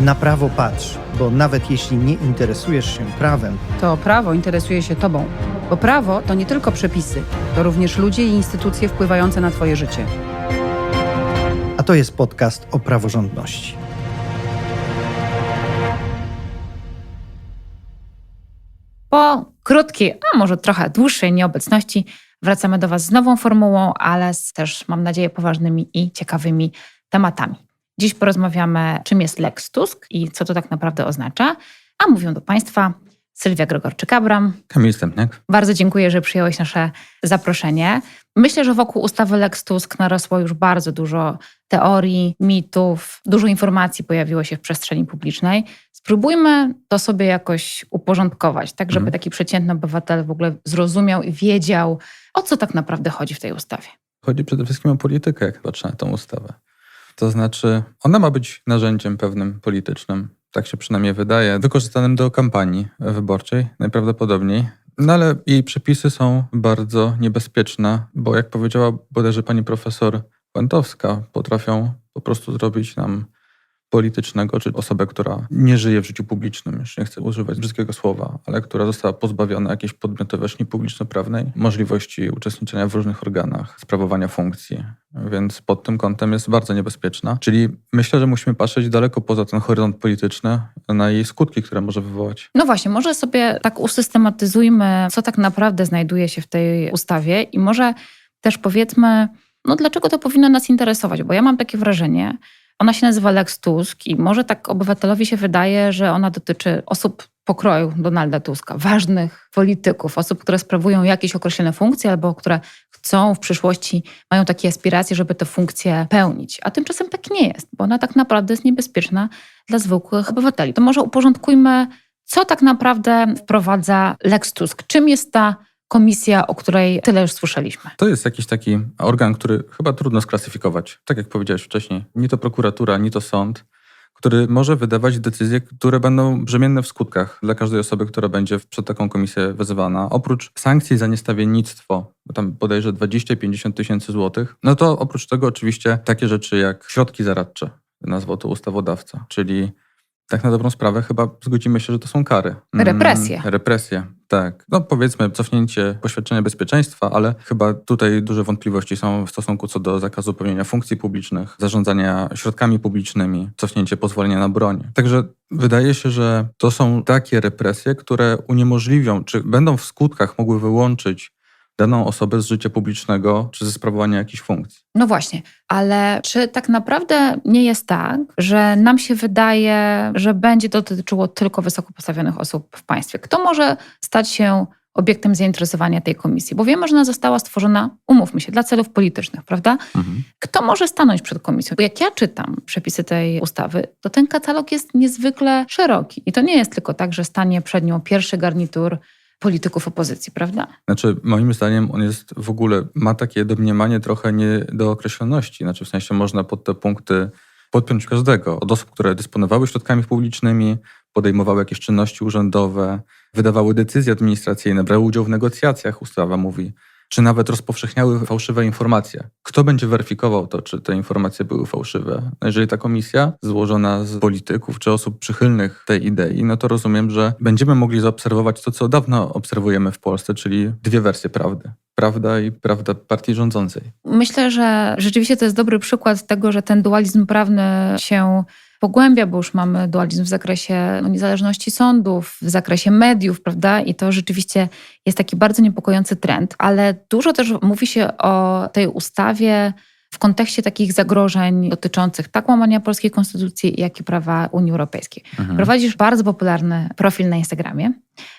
Na prawo patrz, bo nawet jeśli nie interesujesz się prawem, To prawo interesuje się tobą. Bo prawo to nie tylko przepisy, to również ludzie i instytucje wpływające na twoje życie. a to jest podcast o praworządności. Po krótkiej, a może trochę dłuższej nieobecności wracamy do Was z nową formułą, ale z też, mam nadzieję, poważnymi i ciekawymi tematami. Dziś porozmawiamy, czym jest Lex Tusk i co to tak naprawdę oznacza. A mówią do Państwa Sylwia Gregorczyk-Abram. Kamil Stępniak. Bardzo dziękuję, że przyjąłeś nasze zaproszenie. Myślę, że wokół ustawy Lex Tusk narosło już bardzo dużo teorii, mitów, dużo informacji pojawiło się w przestrzeni publicznej. Spróbujmy to sobie jakoś uporządkować, tak żeby Mhm. taki przeciętny obywatel w ogóle zrozumiał i wiedział, o co tak naprawdę chodzi w tej ustawie. Chodzi przede wszystkim o politykę, jak patrzę na tą ustawę. To znaczy, ona ma być narzędziem pewnym politycznym, tak się przynajmniej wydaje, wykorzystanym do kampanii wyborczej najprawdopodobniej. No ale jej przepisy są bardzo niebezpieczne, bo jak powiedziała bodajże pani profesor Łętowska, potrafią po prostu zrobić nam politycznego, czy osobę, która nie żyje w życiu publicznym, już nie chcę używać brzydkiego słowa, ale która została pozbawiona jakiejś podmiotowości publiczno-prawnej, możliwości uczestniczenia w różnych organach, sprawowania funkcji. Więc pod tym kątem jest bardzo niebezpieczna. Czyli myślę, że musimy patrzeć daleko poza ten horyzont polityczny na jej skutki, które może wywołać. No właśnie, może sobie tak usystematyzujmy, co tak naprawdę znajduje się w tej ustawie i może też powiedzmy, no dlaczego to powinno nas interesować, bo ja mam takie wrażenie, ona się nazywa Lex Tusk i może tak obywatelowi się wydaje, że ona dotyczy osób pokroju Donalda Tuska, ważnych polityków, osób, które sprawują jakieś określone funkcje albo które chcą w przyszłości, mają takie aspiracje, żeby te funkcje pełnić. A tymczasem tak nie jest, bo ona tak naprawdę jest niebezpieczna dla zwykłych obywateli. To może uporządkujmy, co tak naprawdę wprowadza Lex Tusk. Czym jest ta komisja, o której tyle już słyszeliśmy? To jest jakiś taki organ, który chyba trudno sklasyfikować. Tak jak powiedziałeś wcześniej, ni to prokuratura, ni to sąd, który może wydawać decyzje, które będą brzemienne w skutkach dla każdej osoby, która będzie przed taką komisję wezwana. Oprócz sankcji za niestawiennictwo, bo tam bodajże 20-50 tysięcy złotych, no to oprócz tego oczywiście takie rzeczy jak środki zaradcze, nazwał to ustawodawca, czyli tak na dobrą sprawę chyba zgodzimy się, że to są kary. Mm, Represje. Tak. No powiedzmy cofnięcie poświadczenia bezpieczeństwa, ale chyba tutaj duże wątpliwości są w stosunku co do zakazu pełnienia funkcji publicznych, zarządzania środkami publicznymi, cofnięcie pozwolenia na broń. Także wydaje się, że to są takie represje, które uniemożliwią, czy będą w skutkach mogły wyłączyć daną osobę z życia publicznego, czy ze sprawowania jakichś funkcji. No właśnie, ale czy tak naprawdę nie jest tak, że nam się wydaje, że będzie to dotyczyło tylko wysoko postawionych osób w państwie? Kto może stać się obiektem zainteresowania tej komisji? Bo wiemy, że ona została stworzona, umówmy się, dla celów politycznych, prawda? Kto może stanąć przed komisją? Bo jak ja czytam przepisy tej ustawy, to ten katalog jest niezwykle szeroki. I to nie jest tylko tak, że stanie przed nią pierwszy garnitur polityków opozycji, prawda? Znaczy, moim zdaniem on jest w ogóle, ma takie domniemanie trochę nie do określoności. Znaczy, w sensie można pod te punkty podpiąć każdego. Od osób, które dysponowały środkami publicznymi, podejmowały jakieś czynności urzędowe, wydawały decyzje administracyjne, brały udział w negocjacjach, ustawa mówi, czy nawet rozpowszechniały fałszywe informacje. Kto będzie weryfikował to, czy te informacje były fałszywe? Jeżeli ta komisja złożona z polityków czy osób przychylnych tej idei, no to rozumiem, że będziemy mogli zaobserwować to, co dawno obserwujemy w Polsce, czyli dwie wersje prawdy. Prawda i prawda partii rządzącej. Myślę, że rzeczywiście to jest dobry przykład tego, że ten dualizm prawny się pogłębia, bo już mamy dualizm w zakresie no, niezależności sądów, w zakresie mediów, prawda? I to rzeczywiście jest taki bardzo niepokojący trend, ale dużo też mówi się o tej ustawie w kontekście takich zagrożeń dotyczących tak łamania polskiej konstytucji, jak i prawa Unii Europejskiej. Mhm. Prowadzisz bardzo popularny profil na Instagramie,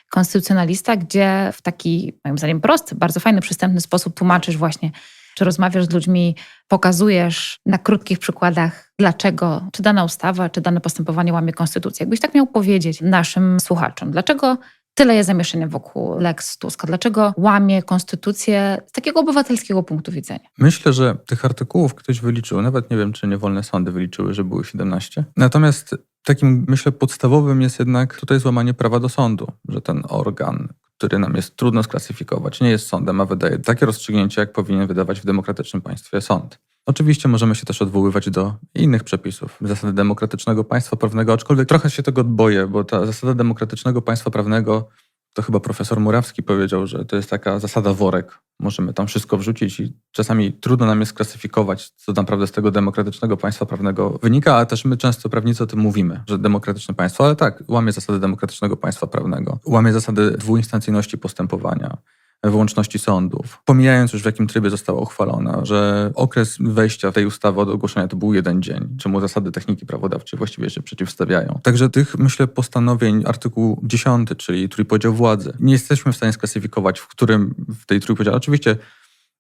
konstytucjonalista, gdzie w taki, moim zdaniem, prosty, bardzo fajny, przystępny sposób tłumaczysz właśnie, czy rozmawiasz z ludźmi, pokazujesz na krótkich przykładach, dlaczego czy dana ustawa, czy dane postępowanie łamie konstytucję. Jakbyś tak miał powiedzieć naszym słuchaczom, dlaczego tyle jest zamieszania wokół Lex Tuska, dlaczego łamie konstytucję z takiego obywatelskiego punktu widzenia? Myślę, że tych artykułów ktoś wyliczył, nawet nie wiem, czy niewolne sądy wyliczyły, że było 17. Natomiast takim, myślę, podstawowym jest jednak tutaj złamanie prawa do sądu, że ten organ, który nam jest trudno sklasyfikować, nie jest sądem, a wydaje takie rozstrzygnięcie, jak powinien wydawać w demokratycznym państwie sąd. Oczywiście możemy się też odwoływać do innych przepisów, zasady demokratycznego państwa prawnego, aczkolwiek trochę się tego boję, bo ta zasada demokratycznego państwa prawnego, to chyba profesor Murawski powiedział, że to jest taka zasada worek. Możemy tam wszystko wrzucić i czasami trudno nam jest sklasyfikować, co naprawdę z tego demokratycznego państwa prawnego wynika, a też my często prawnicy o tym mówimy, że demokratyczne państwo, ale tak, łamie zasady demokratycznego państwa prawnego, łamie zasady dwuinstancyjności postępowania, wyłączności sądów, pomijając już w jakim trybie została uchwalona, że okres wejścia tej ustawy od ogłoszenia to był jeden dzień, czemu zasady techniki prawodawczej właściwie się przeciwstawiają. Także tych, myślę, postanowień artykuł 10, czyli trójpodział władzy, nie jesteśmy w stanie sklasyfikować, w którym w tej trójpodziale, oczywiście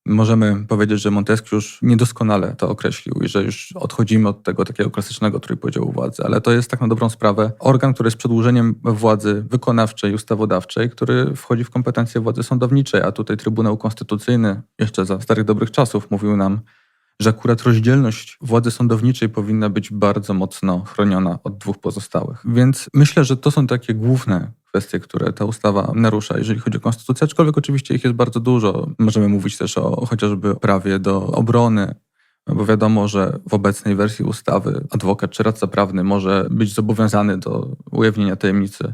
Możemy powiedzieć, że Montesquieu już niedoskonale to określił i że już odchodzimy od tego takiego klasycznego trójpodziału władzy, ale to jest tak na dobrą sprawę organ, który jest przedłużeniem władzy wykonawczej ustawodawczej, który wchodzi w kompetencje władzy sądowniczej, a tutaj Trybunał Konstytucyjny jeszcze za starych dobrych czasów mówił nam, że akurat rozdzielność władzy sądowniczej powinna być bardzo mocno chroniona od dwóch pozostałych. Więc myślę, że to są takie główne kwestie, które ta ustawa narusza, jeżeli chodzi o konstytucję, aczkolwiek oczywiście ich jest bardzo dużo. Możemy mówić też o chociażby prawie do obrony, bo wiadomo, że w obecnej wersji ustawy adwokat czy radca prawny może być zobowiązany do ujawnienia tajemnicy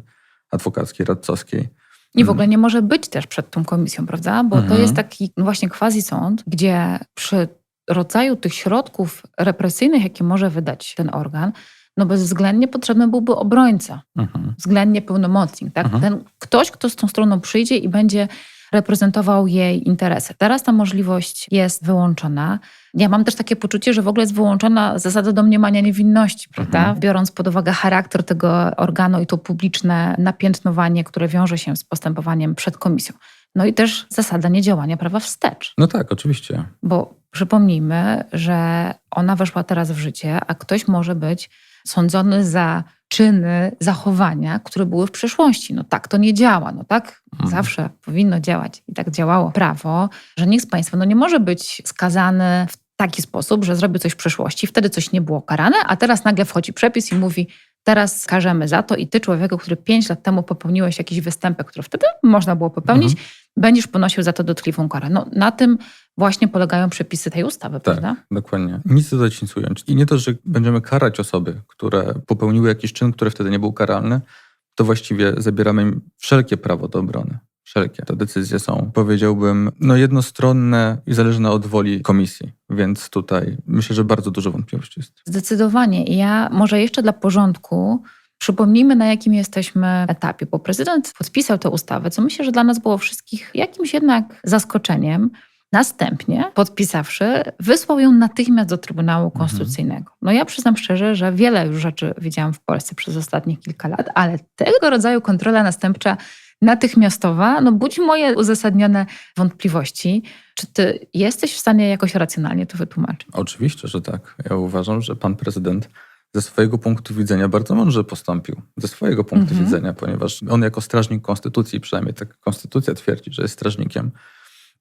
adwokackiej, radcowskiej. I w ogóle nie może być też przed tą komisją, prawda? Bo to Mhm. jest taki właśnie quasi sąd, gdzie przy rodzaju tych środków represyjnych, jakie może wydać ten organ, no bezwzględnie potrzebny byłby obrońca, Mhm. względnie pełnomocnik, tak? Mhm. Ten ktoś, kto z tą stroną przyjdzie i będzie reprezentował jej interesy. Teraz ta możliwość jest wyłączona. Ja mam też takie poczucie, że w ogóle jest wyłączona zasada domniemania niewinności, prawda? Mhm. Biorąc pod uwagę charakter tego organu i to publiczne napiętnowanie, które wiąże się z postępowaniem przed komisją. No i też zasada niedziałania prawa wstecz. No tak, oczywiście. Bo przypomnijmy, że ona weszła teraz w życie, a ktoś może być sądzony za czyny, zachowania, które były w przeszłości. No tak to nie działa. No tak Mhm. zawsze powinno działać i tak działało prawo, że nikt z Państwa no nie może być skazany w taki sposób, że zrobił coś w przeszłości, wtedy coś nie było karane, a teraz nagle wchodzi przepis i mówi teraz karzemy za to i ty człowieku, który pięć lat temu popełniłeś jakiś występek, który wtedy można było popełnić, Mhm. Będziesz ponosił za to dotkliwą karę. No, na tym właśnie polegają przepisy tej ustawy, Tak, prawda? dokładnie. Nic dodać, nic ująć. I nie to, że będziemy karać osoby, które popełniły jakiś czyn, który wtedy nie był karalny, to właściwie zabieramy im wszelkie prawo do obrony. Wszelkie. Te decyzje są, powiedziałbym, no jednostronne i zależne od woli komisji. Więc tutaj myślę, że bardzo dużo wątpliwości jest. Zdecydowanie. I ja może jeszcze dla porządku przypomnijmy, na jakim jesteśmy etapie, bo prezydent podpisał tę ustawę, co myślę, że dla nas było wszystkich jakimś jednak zaskoczeniem. Następnie, podpisawszy, wysłał ją natychmiast do Trybunału Konstytucyjnego. No ja przyznam szczerze, że wiele już rzeczy widziałam w Polsce przez ostatnich kilka lat, ale tego rodzaju kontrola następcza natychmiastowa, no budzi moje uzasadnione wątpliwości. Czy ty jesteś w stanie jakoś racjonalnie to wytłumaczyć? Oczywiście, że tak. Ja uważam, że pan prezydent ze swojego punktu widzenia bardzo mądrze postąpił. Ze swojego punktu Mhm. widzenia, ponieważ on jako strażnik konstytucji, przynajmniej tak konstytucja twierdzi, że jest strażnikiem,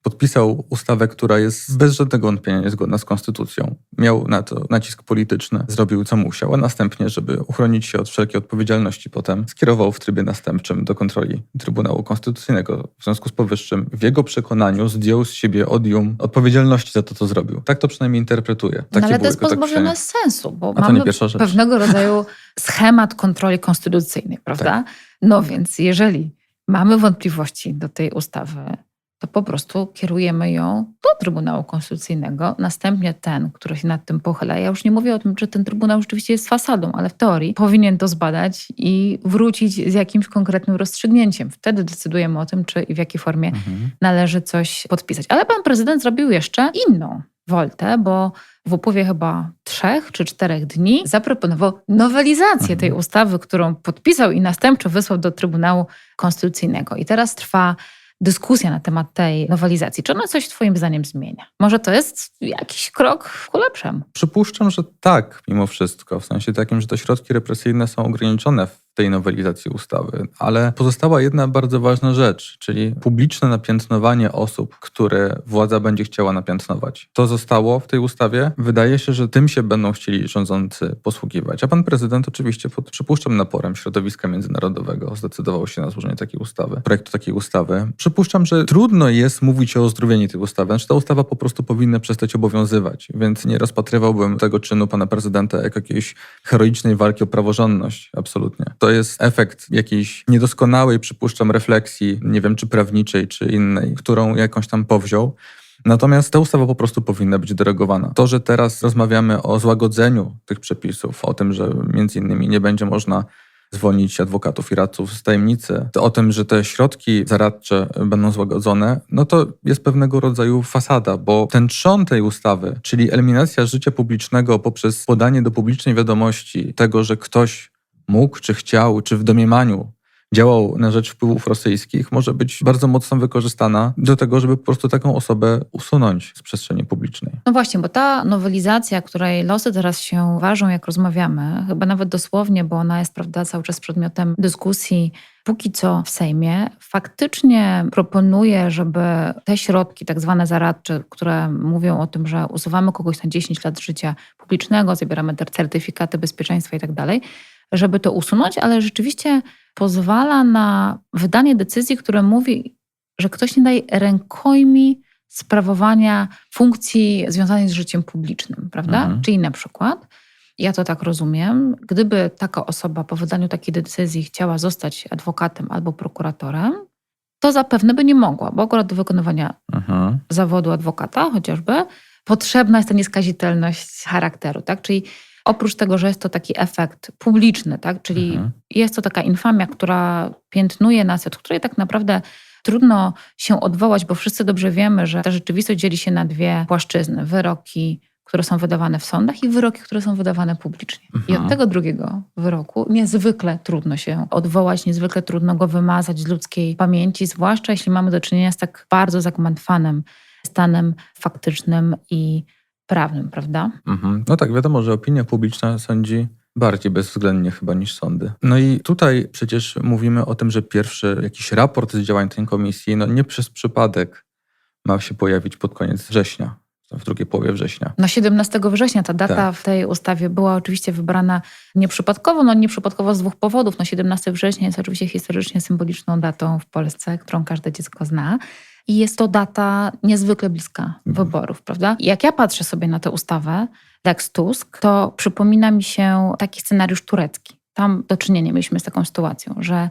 podpisał ustawę, która jest bez żadnego wątpienia niezgodna z konstytucją. Miał na to nacisk polityczny, zrobił co musiał, a następnie, żeby uchronić się od wszelkiej odpowiedzialności potem, skierował w trybie następczym do kontroli Trybunału Konstytucyjnego. W związku z powyższym, w jego przekonaniu zdjął z siebie odium odpowiedzialności za to, co zrobił. Tak to przynajmniej interpretuję. Takie No ale to jest tak pozbawione określenie. sensu, bo mamy pewnego rodzaju schemat kontroli konstytucyjnej, prawda? Tak. No więc jeżeli mamy wątpliwości do tej ustawy, to po prostu kierujemy ją do Trybunału Konstytucyjnego. Następnie ten, który się nad tym pochyla, ja już nie mówię o tym, czy ten Trybunał rzeczywiście jest fasadą, ale w teorii powinien to zbadać i wrócić z jakimś konkretnym rozstrzygnięciem. Wtedy decydujemy o tym, czy i w jakiej formie Mhm. należy coś podpisać. Ale pan prezydent zrobił jeszcze inną woltę, bo w upływie chyba trzech czy czterech dni zaproponował nowelizację Mhm. tej ustawy, którą podpisał i następczo wysłał do Trybunału Konstytucyjnego. I teraz trwa dyskusja na temat tej nowelizacji. Czy ona coś Twoim zdaniem zmienia? Może to jest jakiś krok ku lepszemu? Przypuszczam, że tak, mimo wszystko. W sensie takim, że te środki represyjne są ograniczone w tej nowelizacji ustawy, ale pozostała jedna bardzo ważna rzecz, czyli publiczne napiętnowanie osób, które władza będzie chciała napiętnować. To zostało w tej ustawie. Wydaje się, że tym się będą chcieli rządzący posługiwać. A pan prezydent oczywiście pod przypuszczam naporem środowiska międzynarodowego zdecydował się na złożenie takiej ustawy, projektu takiej ustawy. Przypuszczam, że trudno jest mówić o ozdrowieniu tej ustawy. Znaczy ta ustawa po prostu powinna przestać obowiązywać, więc nie rozpatrywałbym tego czynu pana prezydenta jako jakiejś heroicznej walki o praworządność. Absolutnie. To jest efekt jakiejś niedoskonałej, przypuszczam, refleksji, nie wiem, czy prawniczej, czy innej, którą jakąś tam powziął. Natomiast ta ustawa po prostu powinna być derogowana. To, że teraz rozmawiamy o złagodzeniu tych przepisów, o tym, że między innymi nie będzie można zwolnić adwokatów i radców z tajemnicy, o tym, że te środki zaradcze będą złagodzone, no to jest pewnego rodzaju fasada, bo ten trzon tej ustawy, czyli eliminacja życia publicznego poprzez podanie do publicznej wiadomości tego, że ktoś mógł, czy chciał, czy w domniemaniu działał na rzecz wpływów rosyjskich, może być bardzo mocno wykorzystana do tego, żeby po prostu taką osobę usunąć z przestrzeni publicznej. No właśnie, bo ta nowelizacja, której losy teraz się ważą, jak rozmawiamy, chyba nawet dosłownie, bo ona jest prawda, cały czas przedmiotem dyskusji, póki co w Sejmie, faktycznie proponuje, żeby te środki, tak zwane zaradcze, które mówią o tym, że usuwamy kogoś na 10 lat życia publicznego, zabieramy te certyfikaty bezpieczeństwa i tak dalej, żeby to usunąć, ale rzeczywiście pozwala na wydanie decyzji, które mówi, że ktoś nie daje rękojmi sprawowania funkcji związanych z życiem publicznym, prawda? Mhm. Czyli na przykład, ja to tak rozumiem, gdyby taka osoba po wydaniu takiej decyzji chciała zostać adwokatem albo prokuratorem, to zapewne by nie mogła, bo akurat do wykonywania Mhm. zawodu adwokata chociażby, potrzebna jest ta nieskazitelność charakteru, tak? Czyli oprócz tego, że jest to taki efekt publiczny, tak? Czyli Mhm. jest to taka infamia, która piętnuje nas, od której tak naprawdę trudno się odwołać, bo wszyscy dobrze wiemy, że ta rzeczywistość dzieli się na dwie płaszczyzny. Wyroki, które są wydawane w sądach i wyroki, które są wydawane publicznie. I Mhm. od tego drugiego wyroku niezwykle trudno się odwołać, niezwykle trudno go wymazać z ludzkiej pamięci, zwłaszcza jeśli mamy do czynienia z tak bardzo zagmatwanym stanem faktycznym i prawnym, prawda? Mhm. No tak, wiadomo, że opinia publiczna sądzi bardziej bezwzględnie chyba niż sądy. No i tutaj przecież mówimy o tym, że pierwszy jakiś raport z działań tej komisji, no nie przez przypadek ma się pojawić pod koniec września, w drugiej połowie września. No 17 września ta data Tak. w tej ustawie była oczywiście wybrana nieprzypadkowo, no nieprzypadkowo z dwóch powodów. No 17 września jest oczywiście historycznie symboliczną datą w Polsce, którą każde dziecko zna. I jest to data niezwykle bliska wyborów, prawda? I jak ja patrzę sobie na tę ustawę Lex Tusk, to przypomina mi się taki scenariusz turecki. Tam do czynienia mieliśmy z taką sytuacją, że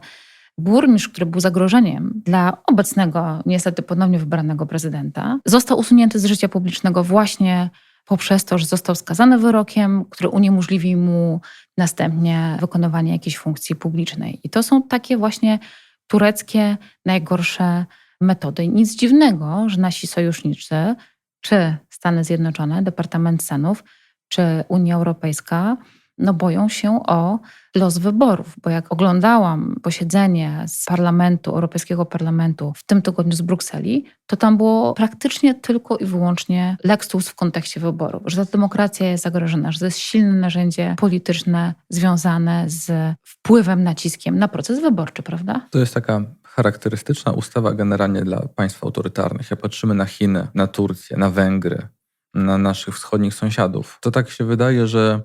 burmistrz, który był zagrożeniem dla obecnego, niestety ponownie wybranego prezydenta, został usunięty z życia publicznego właśnie poprzez to, że został skazany wyrokiem, który uniemożliwi mu następnie wykonywanie jakiejś funkcji publicznej. I to są takie właśnie tureckie najgorsze metody. Nic dziwnego, że nasi sojusznicy, czy Stany Zjednoczone, Departament Stanów, czy Unia Europejska, no boją się o los wyborów, bo jak oglądałam posiedzenie z parlamentu, Europejskiego Parlamentu w tym tygodniu z Brukseli, to tam było praktycznie tylko i wyłącznie Lex Tusk w kontekście wyborów, że ta demokracja jest zagrożona, że to jest silne narzędzie polityczne związane z wpływem, naciskiem na proces wyborczy, prawda? To jest taka charakterystyczna ustawa generalnie dla państw autorytarnych. Jak patrzymy na Chiny, na Turcję, na Węgry, na naszych wschodnich sąsiadów, to tak się wydaje, że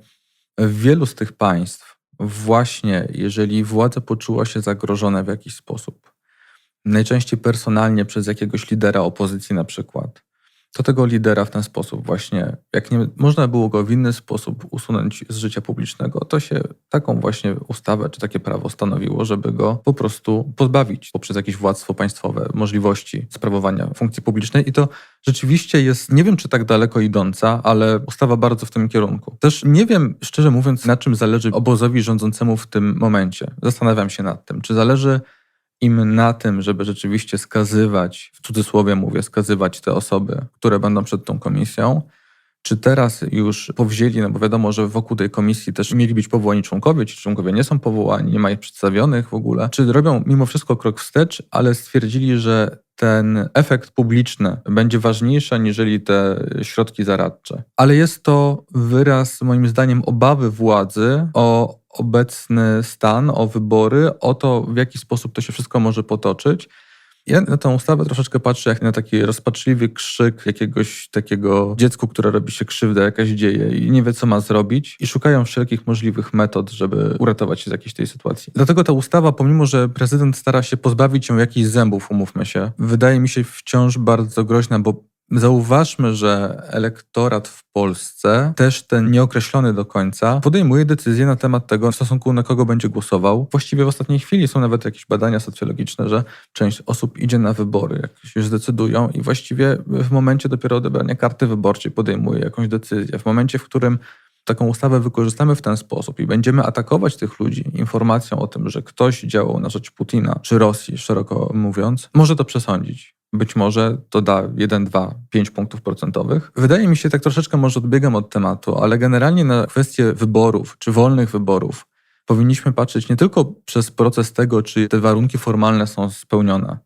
w wielu z tych państw właśnie jeżeli władza poczuła się zagrożona w jakiś sposób, najczęściej personalnie przez jakiegoś lidera opozycji na przykład, to tego lidera w ten sposób właśnie, jak nie można było go w inny sposób usunąć z życia publicznego, to się taką właśnie ustawę czy takie prawo stanowiło, żeby go po prostu pozbawić poprzez jakieś władztwo państwowe możliwości sprawowania funkcji publicznej i to rzeczywiście jest, nie wiem czy tak daleko idąca, ale ustawa bardzo w tym kierunku. Też nie wiem, szczerze mówiąc, na czym zależy obozowi rządzącemu w tym momencie. Zastanawiam się nad tym, czy zależy im na tym, żeby rzeczywiście skazywać, w cudzysłowie mówię, skazywać te osoby, które będą przed tą komisją, Czy teraz już powzięli, no bo wiadomo, że wokół tej komisji też mieli być powołani członkowie, ci członkowie nie są powołani, nie ma ich przedstawionych w ogóle. Czy robią mimo wszystko krok wstecz, ale stwierdzili, że ten efekt publiczny będzie ważniejszy aniżeli te środki zaradcze. Ale jest to wyraz, moim zdaniem, obawy władzy o obecny stan, o wybory, o to, w jaki sposób to się wszystko może potoczyć. Ja na tę ustawę troszeczkę patrzę jak na taki rozpaczliwy krzyk jakiegoś takiego dziecku, które robi się krzywda, jakaś dzieje i nie wie, co ma zrobić i szukają wszelkich możliwych metod, żeby uratować się z jakiejś tej sytuacji. Dlatego ta ustawa, pomimo, że prezydent stara się pozbawić ją jakichś zębów, umówmy się, wydaje mi się wciąż bardzo groźna, bo Zauważmy, że elektorat w Polsce, też ten nieokreślony do końca, podejmuje decyzje na temat tego, w stosunku na kogo będzie głosował. Właściwie w ostatniej chwili są nawet jakieś badania socjologiczne, że część osób idzie na wybory, jak się już zdecydują i właściwie w momencie dopiero odebrania karty wyborczej podejmuje jakąś decyzję. W momencie, w którym taką ustawę wykorzystamy w ten sposób i będziemy atakować tych ludzi informacją o tym, że ktoś działał na rzecz Putina czy Rosji, szeroko mówiąc, może to przesądzić. Być może to da 1, 2, 5 punktów procentowych. Wydaje mi się, tak troszeczkę może odbiegam od tematu, ale generalnie na kwestię wyborów czy wolnych wyborów powinniśmy patrzeć nie tylko przez proces tego, czy te warunki formalne są spełnione,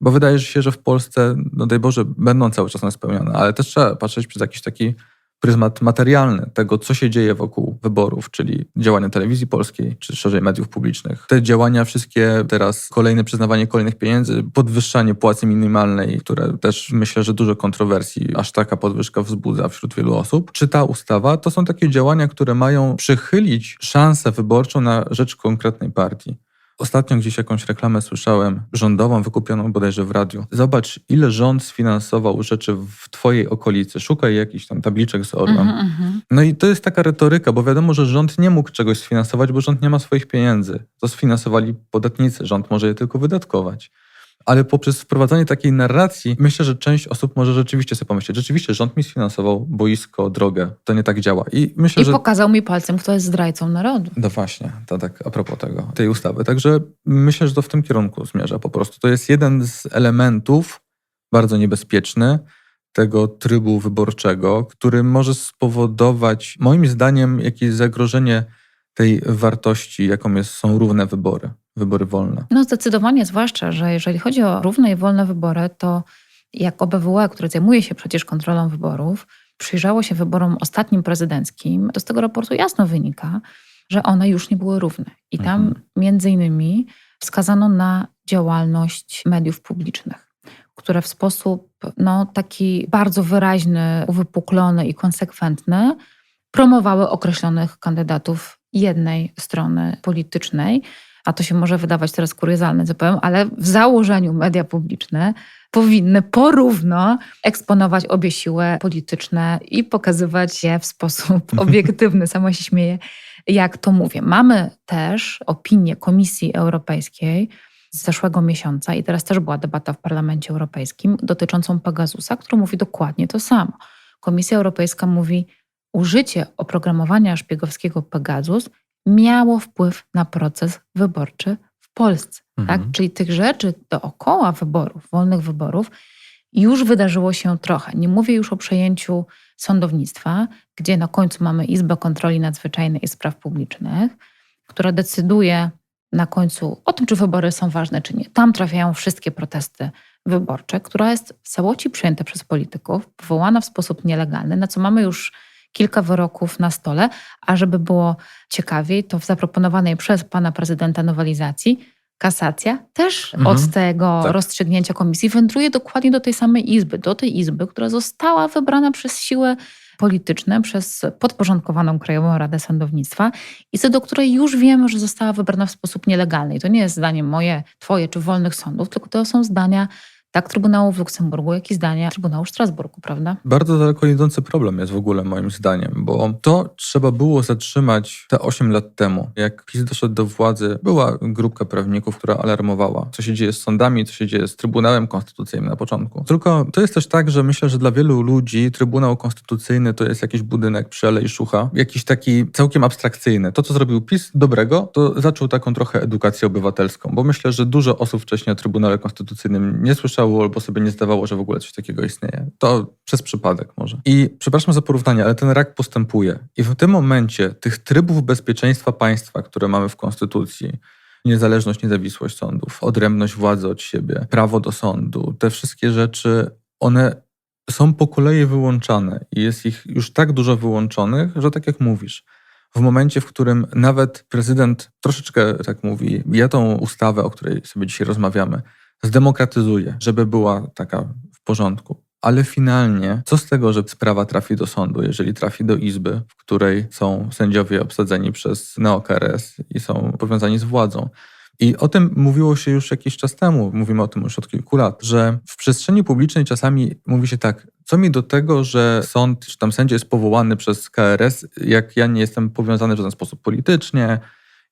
bo wydaje się, że w Polsce, no daj Boże, będą cały czas one spełnione, ale też trzeba patrzeć przez jakiś taki pryzmat materialny tego, co się dzieje wokół wyborów, czyli działania telewizji polskiej, czy szerzej mediów publicznych. Te działania wszystkie, teraz kolejne przyznawanie kolejnych pieniędzy, podwyższanie płacy minimalnej, które też myślę, że dużo kontrowersji, aż taka podwyżka wzbudza wśród wielu osób. Czy ta ustawa to są takie działania, które mają przychylić szansę wyborczą na rzecz konkretnej partii. Ostatnio gdzieś jakąś reklamę słyszałem, rządową, wykupioną bodajże w radiu. Zobacz, ile rząd sfinansował rzeczy w twojej okolicy. Szukaj jakichś tam tabliczek z orłem. Mhm, mhm. No i to jest taka retoryka, bo wiadomo, że rząd nie mógł czegoś sfinansować, bo rząd nie ma swoich pieniędzy. To sfinansowali podatnicy, rząd może je tylko wydatkować. Ale poprzez wprowadzanie takiej narracji, myślę, że część osób może rzeczywiście sobie pomyśleć, rzeczywiście rząd mi sfinansował boisko, drogę. To nie tak działa. I myślę, I że... pokazał mi palcem, kto jest zdrajcą narodu. No właśnie, to tak a propos tego, tej ustawy. Także myślę, że to w tym kierunku zmierza po prostu. To jest jeden z elementów bardzo niebezpieczny tego trybu wyborczego, który może spowodować, moim zdaniem, jakieś zagrożenie tej wartości, jaką jest, są równe wybory, wybory wolne. No zdecydowanie, zwłaszcza, że jeżeli chodzi o równe i wolne wybory, to jak OBWE, które zajmuje się przecież kontrolą wyborów, przyjrzało się wyborom ostatnim prezydenckim, to z tego raportu jasno wynika, że one już nie były równe. I tam Mhm. między innymi wskazano na działalność mediów publicznych, które w sposób no, taki bardzo wyraźny, uwypuklony i konsekwentny promowały określonych kandydatów jednej strony politycznej, a to się może wydawać teraz kuriozalne, co powiem, ale w założeniu media publiczne powinny porówno eksponować obie siły polityczne i pokazywać je w sposób obiektywny. Sama się śmieję, jak to mówię. Mamy też opinię Komisji Europejskiej z zeszłego miesiąca i teraz też była debata w Parlamencie Europejskim dotyczącą Pegasusa, która mówi dokładnie to samo. Komisja Europejska mówi, użycie oprogramowania szpiegowskiego Pegasus miało wpływ na proces wyborczy w Polsce. Mhm. Tak? Czyli tych rzeczy dookoła wyborów, wolnych wyborów, już wydarzyło się trochę. Nie mówię już o przejęciu sądownictwa, gdzie na końcu mamy Izbę Kontroli Nadzwyczajnej i Spraw Publicznych, która decyduje na końcu o tym, czy wybory są ważne, czy nie. Tam trafiają wszystkie protesty wyborcze, która jest w całości przyjęta przez polityków, powołana w sposób nielegalny, na co mamy już kilka wyroków na stole, a żeby było ciekawiej, to w zaproponowanej przez pana prezydenta nowelizacji kasacja też Mhm. od tego Tak. rozstrzygnięcia komisji wędruje dokładnie do tej samej izby, do tej izby, która została wybrana przez siły polityczne, przez podporządkowaną Krajową Radę Sądownictwa i co do której już wiemy, że została wybrana w sposób nielegalny. I to nie jest zdanie moje, twoje czy wolnych sądów, tylko to są zdania tak Trybunału w Luksemburgu, jak i zdania Trybunału w Strasburgu, prawda? Bardzo daleko idący problem jest w ogóle moim zdaniem, bo to trzeba było zatrzymać te 8 lat temu. Jak PiS doszedł do władzy, była grupka prawników, która alarmowała, co się dzieje z sądami, co się dzieje z Trybunałem Konstytucyjnym na początku. Tylko to jest też tak, że myślę, że dla wielu ludzi Trybunał Konstytucyjny to jest jakiś budynek przy Alei Szucha, jakiś taki całkiem abstrakcyjny. To, co zrobił PiS dobrego, to zaczął taką trochę edukację obywatelską, bo myślę, że dużo osób wcześniej o Trybunale Konstytucyjnym nie słyszało, albo sobie nie zdawało, że w ogóle coś takiego istnieje. To przez przypadek może. I przepraszam za porównanie, ale ten rak postępuje. I w tym momencie tych trybów bezpieczeństwa państwa, które mamy w Konstytucji, niezależność, niezawisłość sądów, odrębność władzy od siebie, prawo do sądu, te wszystkie rzeczy, one są po kolei wyłączane i jest ich już tak dużo wyłączonych, że tak jak mówisz, w momencie, w którym nawet prezydent troszeczkę tak mówi, ja tą ustawę, o której sobie dzisiaj rozmawiamy, zdemokratyzuje, żeby była taka w porządku. Ale finalnie, co z tego, że sprawa trafi do sądu, jeżeli trafi do izby, w której są sędziowie obsadzeni przez neokRS i są powiązani z władzą? I o tym mówiło się już jakiś czas temu, mówimy o tym już od kilku lat, że w przestrzeni publicznej czasami mówi się tak, co mi do tego, że sąd czy tam sędzia jest powołany przez KRS, jak ja nie jestem powiązany w żaden sposób politycznie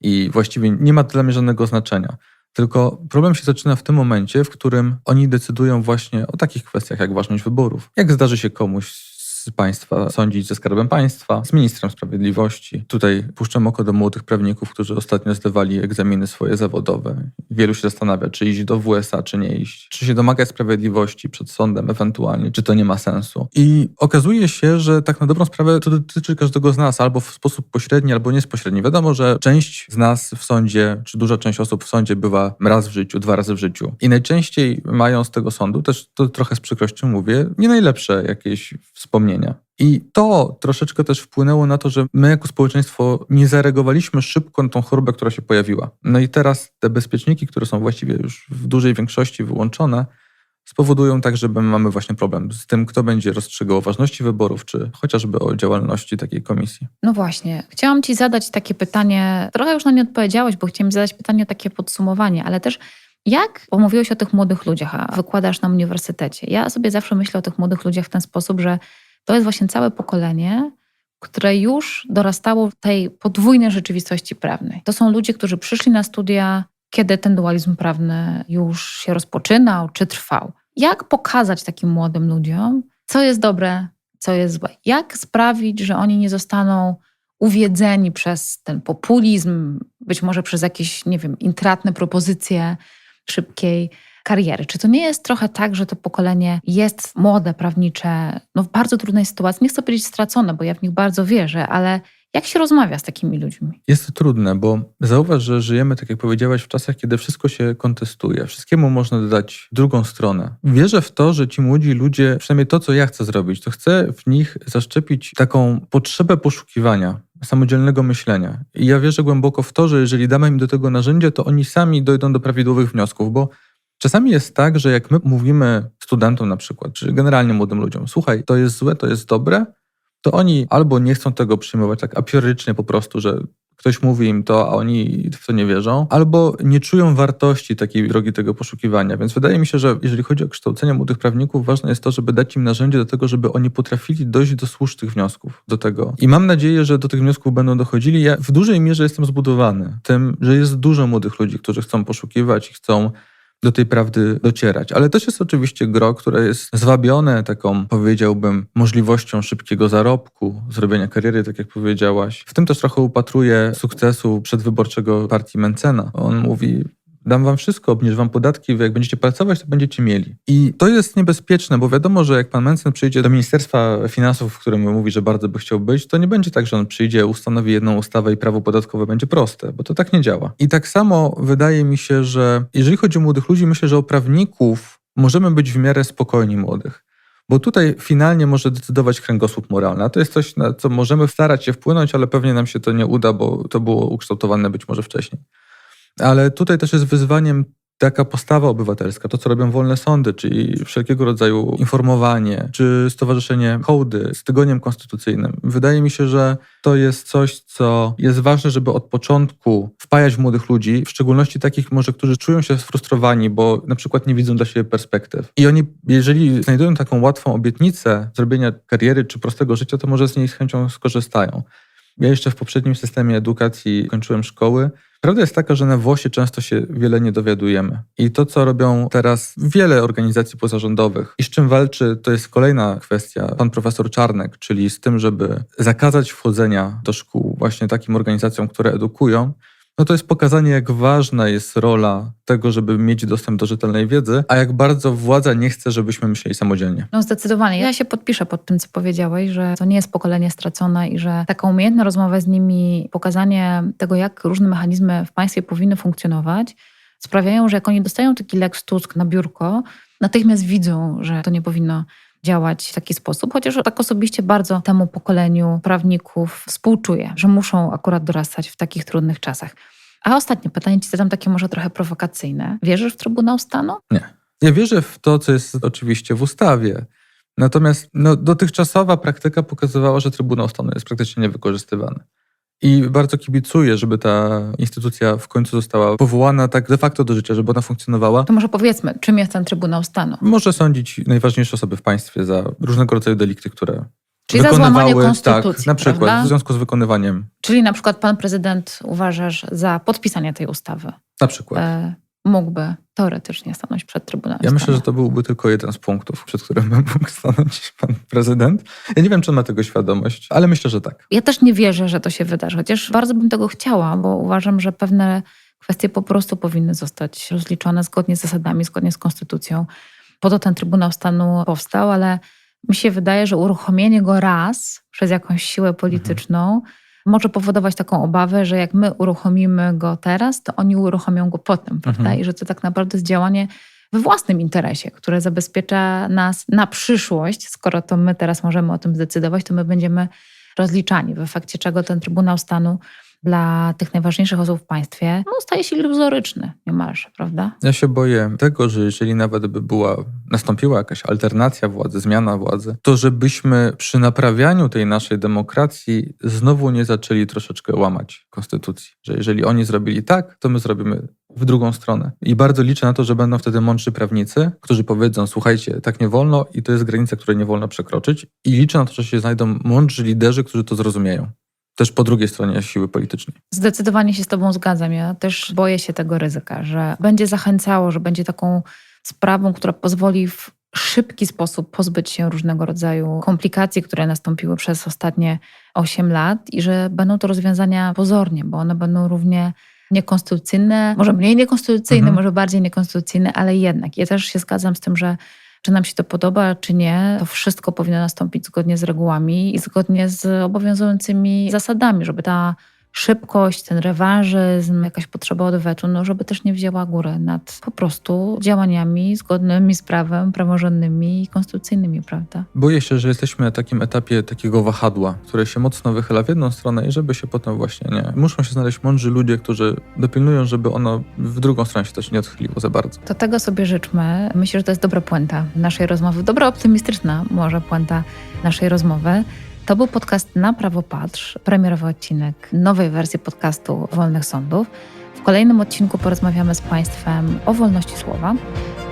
i właściwie nie ma dla mnie żadnego znaczenia. Tylko problem się zaczyna w tym momencie, w którym oni decydują właśnie o takich kwestiach jak ważność wyborów. Jak zdarzy się komuś państwa sądzić ze skarbem państwa, z ministrem sprawiedliwości. Tutaj puszczam oko do młodych prawników, którzy ostatnio zdawali egzaminy swoje zawodowe. Wielu się zastanawia, czy iść do WSA, czy nie iść. Czy się domagać sprawiedliwości przed sądem ewentualnie, czy to nie ma sensu. I okazuje się, że tak na dobrą sprawę to dotyczy każdego z nas, albo w sposób pośredni, albo bezpośredni. Wiadomo, że część z nas w sądzie, czy duża część osób w sądzie bywa raz w życiu, dwa razy w życiu. I najczęściej mają z tego sądu, też to trochę z przykrością mówię, nie najlepsze jakieś wspomnienia. I to troszeczkę też wpłynęło na to, że my jako społeczeństwo nie zareagowaliśmy szybko na tą chorobę, która się pojawiła. No i teraz te bezpieczniki, które są właściwie już w dużej większości wyłączone, spowodują tak, że my mamy właśnie problem z tym, kto będzie rozstrzygał o ważności wyborów, czy chociażby o działalności takiej komisji. No właśnie. Chciałam Ci zadać takie pytanie, trochę już na nie odpowiedziałeś, bo chciałam zadać pytanie takie podsumowanie, ale też jak, bo mówiłeś o tych młodych ludziach, a wykładasz na uniwersytecie. Ja sobie zawsze myślę o tych młodych ludziach w ten sposób, że to jest właśnie całe pokolenie, które już dorastało w tej podwójnej rzeczywistości prawnej. To są ludzie, którzy przyszli na studia, kiedy ten dualizm prawny już się rozpoczynał czy trwał. Jak pokazać takim młodym ludziom, co jest dobre, co jest złe? Jak sprawić, że oni nie zostaną uwiedzeni przez ten populizm, być może przez jakieś, nie wiem, intratne propozycje szybkiej kariery. Czy to nie jest trochę tak, że to pokolenie jest młode, prawnicze, no w bardzo trudnej sytuacji? Nie chcę powiedzieć stracone, bo ja w nich bardzo wierzę, ale jak się rozmawia z takimi ludźmi? Jest to trudne, bo zauważ, że żyjemy, tak jak powiedziałaś, w czasach, kiedy wszystko się kontestuje. Wszystkiemu można dodać drugą stronę. Wierzę w to, że ci młodzi ludzie, przynajmniej to, co ja chcę zrobić, to chcę w nich zaszczepić taką potrzebę poszukiwania, samodzielnego myślenia. I ja wierzę głęboko w to, że jeżeli damy im do tego narzędzie, to oni sami dojdą do prawidłowych wniosków, bo Czasami jest tak, że jak my mówimy studentom na przykład, czy generalnie młodym ludziom, słuchaj, to jest złe, to jest dobre, to oni albo nie chcą tego przyjmować tak apiorycznie po prostu, że ktoś mówi im to, a oni w to nie wierzą, albo nie czują wartości takiej drogi tego poszukiwania. Więc wydaje mi się, że jeżeli chodzi o kształcenie młodych prawników, ważne jest to, żeby dać im narzędzie do tego, żeby oni potrafili dojść do słusznych wniosków do tego. I mam nadzieję, że do tych wniosków będą dochodzili. Ja w dużej mierze jestem zbudowany tym, że jest dużo młodych ludzi, którzy chcą poszukiwać i chcą do tej prawdy docierać. Ale też jest oczywiście gro, które jest zwabione taką, powiedziałbym, możliwością szybkiego zarobku, zrobienia kariery, tak jak powiedziałaś. W tym też trochę upatruję sukcesu przedwyborczego partii Mencena. On mówi, dam wam wszystko, obniżę wam podatki, wy jak będziecie pracować, to będziecie mieli. I to jest niebezpieczne, bo wiadomo, że jak pan Mencen przyjdzie do Ministerstwa Finansów, w którym mówi, że bardzo by chciał być, to nie będzie tak, że on przyjdzie, ustanowi jedną ustawę i prawo podatkowe będzie proste, bo to tak nie działa. I tak samo wydaje mi się, że jeżeli chodzi o młodych ludzi, myślę, że o prawników możemy być w miarę spokojni młodych. Bo tutaj finalnie może decydować kręgosłup moralny. A to jest coś, na co możemy starać się wpłynąć, ale pewnie nam się to nie uda, bo to było ukształtowane być może wcześniej. Ale tutaj też jest wyzwaniem taka postawa obywatelska, to co robią wolne sądy, czyli wszelkiego rodzaju informowanie, czy stowarzyszenie hołdy z tygodniem konstytucyjnym. Wydaje mi się, że to jest coś, co jest ważne, żeby od początku wpajać w młodych ludzi, w szczególności takich może, którzy czują się sfrustrowani, bo na przykład nie widzą dla siebie perspektyw. I oni, jeżeli znajdują taką łatwą obietnicę zrobienia kariery czy prostego życia, to może z niej z chęcią skorzystają. Ja jeszcze w poprzednim systemie edukacji kończyłem szkoły. Prawda jest taka, że na WOSie często się wiele nie dowiadujemy. I to, co robią teraz wiele organizacji pozarządowych i z czym walczy, to jest kolejna kwestia. Pan profesor Czarnek, czyli z tym, żeby zakazać wchodzenia do szkół właśnie takim organizacjom, które edukują, no to jest pokazanie, jak ważna jest rola tego, żeby mieć dostęp do rzetelnej wiedzy, a jak bardzo władza nie chce, żebyśmy myśleli samodzielnie. No zdecydowanie. Ja się podpiszę pod tym, co powiedziałeś, że to nie jest pokolenie stracone i że taka umiejętna rozmowa z nimi, pokazanie tego, jak różne mechanizmy w państwie powinny funkcjonować, sprawiają, że jak oni dostają taki Lex Tusk na biurko, natychmiast widzą, że to nie powinno działać w taki sposób, chociaż tak osobiście bardzo temu pokoleniu prawników współczuję, że muszą akurat dorastać w takich trudnych czasach. A ostatnie pytanie ci zadam takie może trochę prowokacyjne. Wierzysz w Trybunał Stanu? Ja wierzę w to, co jest oczywiście w ustawie. Natomiast no, dotychczasowa praktyka pokazywała, że Trybunał Stanu jest praktycznie niewykorzystywany. I bardzo kibicuję, żeby ta instytucja w końcu została powołana tak de facto do życia, żeby ona funkcjonowała. To może powiedzmy, czym jest ten Trybunał Stanu? Może sądzić najważniejsze osoby w państwie za różnego rodzaju delikty, które Czyli za wykonywały, złamanie konstytucji, tak, na przykład prawda? w związku z wykonywaniem, Czyli na przykład pan prezydent uważasz za podpisanie tej ustawy na przykład. e, mógłby teoretycznie stanąć przed Trybunałem Ja myślę, że to byłby tylko jeden z punktów, przed którym by mógł stanąć pan prezydent. Ja nie wiem, czy on ma tego świadomość, ale myślę, że tak. Ja też nie wierzę, że to się wydarzy, chociaż bardzo bym tego chciała, bo uważam, że pewne kwestie po prostu powinny zostać rozliczone zgodnie z zasadami, zgodnie z konstytucją. Po to ten Trybunał Stanu powstał, ale mi się wydaje, że uruchomienie go raz przez jakąś siłę polityczną może powodować taką obawę, że jak my uruchomimy go teraz, to oni uruchomią go potem, prawda? Mhm. I że to tak naprawdę jest działanie we własnym interesie, które zabezpiecza nas na przyszłość. Skoro to my teraz możemy o tym zdecydować, to my będziemy rozliczani, w efekcie czego ten Trybunał Stanu dla tych najważniejszych osób w państwie no, staje się iluzoryczny niemalże, prawda? Ja się boję tego, że jeżeli nawet by była, nastąpiła jakaś alternacja władzy, zmiana władzy, to żebyśmy przy naprawianiu tej naszej demokracji znowu nie zaczęli troszeczkę łamać konstytucji. Że jeżeli oni zrobili tak, to my zrobimy w drugą stronę. I bardzo liczę na to, że będą wtedy mądrzy prawnicy, którzy powiedzą, słuchajcie, tak nie wolno i to jest granica, której nie wolno przekroczyć. I liczę na to, że się znajdą mądrzy liderzy, którzy to zrozumieją. Też po drugiej stronie siły politycznej. Zdecydowanie się z Tobą zgadzam. Ja też boję się tego ryzyka, że będzie zachęcało, że będzie taką sprawą, która pozwoli w szybki sposób pozbyć się różnego rodzaju komplikacji, które nastąpiły przez ostatnie 8 lat i że będą to rozwiązania pozornie, bo one będą równie niekonstytucyjne, może mniej niekonstytucyjne, Mhm. może bardziej niekonstytucyjne, ale jednak. Ja też się zgadzam z tym, że czy nam się to podoba, czy nie, to wszystko powinno nastąpić zgodnie z regułami i zgodnie z obowiązującymi zasadami, żeby ta szybkość, ten rewanżyzm, jakaś potrzeba odwetu, no żeby też nie wzięła górę nad po prostu działaniami zgodnymi z prawem, praworządnymi i konstytucyjnymi, prawda? Boję się, że jesteśmy na takim etapie takiego wahadła, które się mocno wychyla w jedną stronę i żeby się potem właśnie nie. Muszą się znaleźć mądrzy ludzie, którzy dopilnują, żeby ono w drugą stronę się też nie odchyliło za bardzo. To tego sobie życzmy. Myślę, że to jest dobra puenta naszej rozmowy, dobra optymistyczna może puenta naszej rozmowy. To był podcast Na Prawo Patrz, premierowy odcinek nowej wersji podcastu Wolnych Sądów. W kolejnym odcinku porozmawiamy z Państwem o wolności słowa,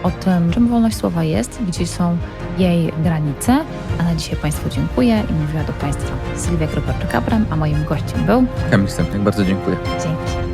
o tym, czym wolność słowa jest, gdzie są jej granice. A na dzisiaj Państwu dziękuję i mówiła do Państwa Sylwia Grybarczyk-Abram, a moim gościem był Kamil Stępniak, bardzo dziękuję. Dzięki.